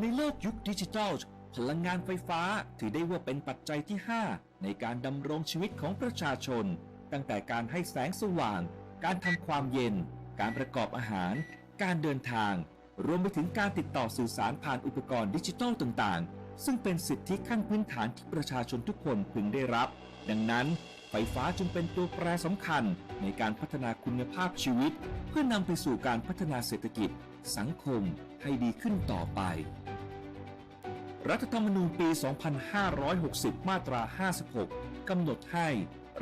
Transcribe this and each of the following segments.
ในโลกยุคดิจิทัล พลังงานไฟฟ้าถือได้ว่าเป็นปัจจัยที่ 5 ในการดำรงชีวิตของประชาชน ตั้งแต่การให้แสงสว่าง การทำความเย็น การประกอบอาหาร การเดินทาง รวมไปถึงการติดต่อสื่อสารผ่านอุปกรณ์ดิจิทัลต่างๆ ซึ่งเป็นสิทธิขั้นพื้นฐานที่ประชาชนทุกคนพึงได้รับ ดังนั้น ไฟฟ้าจึงเป็นตัวแปรสำคัญในการพัฒนาคุณภาพชีวิต เพื่อนำไปสู่การพัฒนาเศรษฐกิจ สังคมให้ดีขึ้นต่อไป รัฐธรรมนูญปี 2560 มาตรา 56 กำหนดให้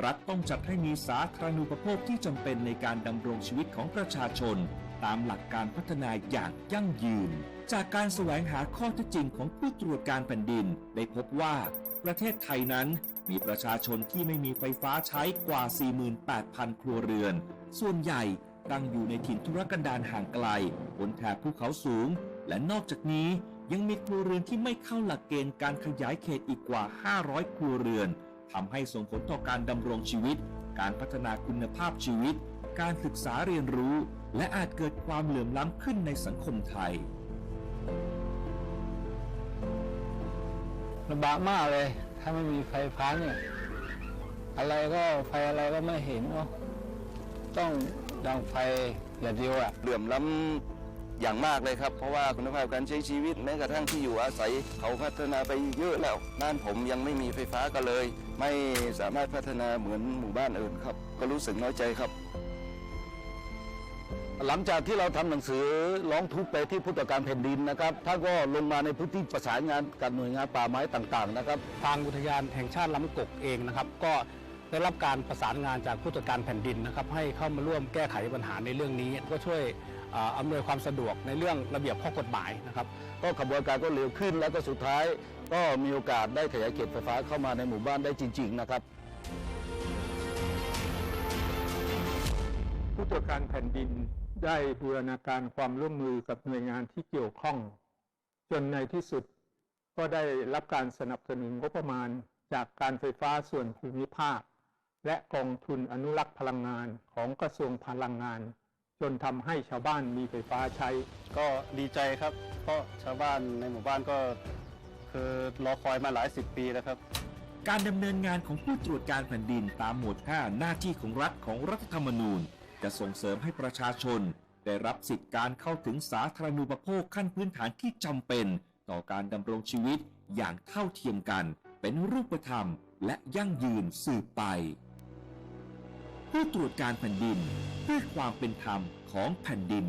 รัฐต้องจัดให้มีสาธารณูปโภคที่จำเป็นในการดำรงชีวิตของประชาชน ตามหลักการพัฒนาอย่างยั่งยืน จากการแสวงหาข้อเท็จจริงของผู้ตรวจการแผ่นดิน ได้พบว่า ประเทศไทยนั้น มีประชาชนที่ไม่มีไฟฟ้าใช้กว่า 48,000 ครัวเรือน ส่วนใหญ่ตั้งอยู่ในถิ่นทุรกันดารห่างไกลบนแถบภูเขาสูง และนอกจากนี้ยังมีครัวเรือนที่ไม่เข้าหลักเกณฑ์การขยายเขตอีกกว่า 500 ครัวเรือนทำให้ส่งผลต่อการดำรงชีวิต การพัฒนาคุณภาพชีวิต การศึกษาเรียนรู้ และอาจเกิดความเหลื่อมล้ำขึ้นในสังคมไทยลำบากมากเลย ถ้าไม่มีไฟฟ้าเนี่ย อะไรก็ไฟอะไรก็ไม่เห็นเนาะต้องดังไฟอย่างเดียวอะเหลื่อมล้ำอย่างมากเลยครับ เพราะว่าคุณภาพการใช้ชีวิตแม้กระทั่งที่อยู่อาศัยเขาพัฒนาไปเยอะแล้วบ้านผมยังไม่มีไฟฟ้าก็เลย ไม่สามารถพัฒนาเหมือนหมู่บ้านอื่นครับ ก็รู้สึกน้อยใจครับ หลังจากที่เราทำหนังสือร้องทุกข์ไปที่ผู้ตรวจการแผ่นดินนะครับท่านก็ลงมาในพื้นที่ประสานงานกับหน่วยงานป่าไม้ต่างๆนะครับ ทางอุทยานแห่งชาติลำกกเองนะครับ ก็ได้รับการประสานงานจากผู้ตรวจการแผ่นดินนะครับ ให้เข้ามาร่วมแก้ไขปัญหาในเรื่องนี้ ก็ช่วยอำนวยความสะดวกในเรื่องระเบียบข้อกฎหมายนะครับ ก็กระบวนการก็เร็วขึ้นแล้วก็สุดท้าย ก็มีโอกาสได้ขยายเขตไฟฟ้าเข้ามาในหมู่บ้านได้จริง ๆ นะครับ ผู้ตรวจการแผ่นดินได้บูรณาการความร่วมมือกับหน่วยงานที่เกี่ยวข้อง จนในที่สุดก็ได้รับการสนับสนุนงบประมาณจากการไฟฟ้าส่วนภูมิภาค และกองทุนอนุรักษ์พลังงานของกระทรวงพลังงาน จนทำให้ชาวบ้านมีไฟฟ้าใช้ ก็ดีใจครับ เพราะชาวบ้านในหมู่บ้านก็คือรอคอยมาหลายสิบปีแล้วครับ การดำเนินงานของผู้ตรวจการแผ่นดินตามหมวด 5 หน้าที่ของรัฐของรัฐธรรมนูญ จะส่งเสริมให้ประชาชน ได้รับสิทธิการเข้าถึงสาธารณูปโภคขั้นพื้นฐานที่จำเป็น ต่อการดำรงชีวิตอย่างเท่าเทียมกัน เป็นรูปธรรม และยั่งยืนสืบไป ผู้ตรวจการแผ่นดินเพื่อความเป็นธรรมของแผ่นดิน